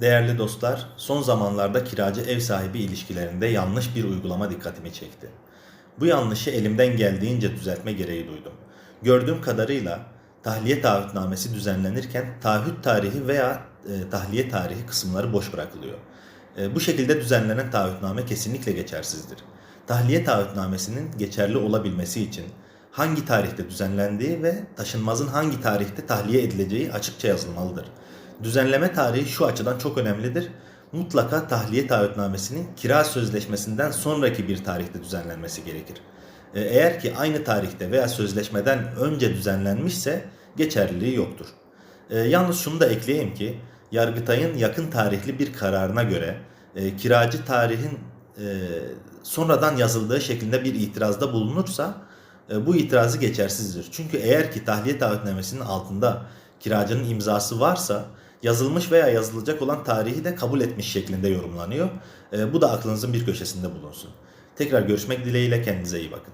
Değerli dostlar, son zamanlarda kiracı ev sahibi ilişkilerinde yanlış bir uygulama dikkatimi çekti. Bu yanlışı elimden geldiğince düzeltme gereği duydum. Gördüğüm kadarıyla tahliye taahhütnamesi düzenlenirken taahhüt tarihi veya e, tahliye tarihi kısımları boş bırakılıyor. E, bu şekilde düzenlenen taahhütname kesinlikle geçersizdir. Tahliye taahhütnamesinin geçerli olabilmesi için hangi tarihte düzenlendiği ve taşınmazın hangi tarihte tahliye edileceği açıkça yazılmalıdır. Düzenleme tarihi şu açıdan çok önemlidir. Mutlaka tahliye taahhütnamesinin kira sözleşmesinden sonraki bir tarihte düzenlenmesi gerekir. E, Eğer ki aynı tarihte veya sözleşmeden önce düzenlenmişse geçerliliği yoktur. E, yalnız şunu da ekleyeyim ki Yargıtay'ın yakın tarihli bir kararına göre e, kiracı tarihin e, sonradan yazıldığı şeklinde bir itirazda bulunursa e, bu itirazı geçersizdir. Çünkü eğer ki tahliye taahhütnamesinin altında kiracının imzası varsa yazılmış veya yazılacak olan tarihi de kabul etmiş şeklinde yorumlanıyor. E, bu da aklınızın bir köşesinde bulunsun. Tekrar görüşmek dileğiyle kendinize iyi bakın.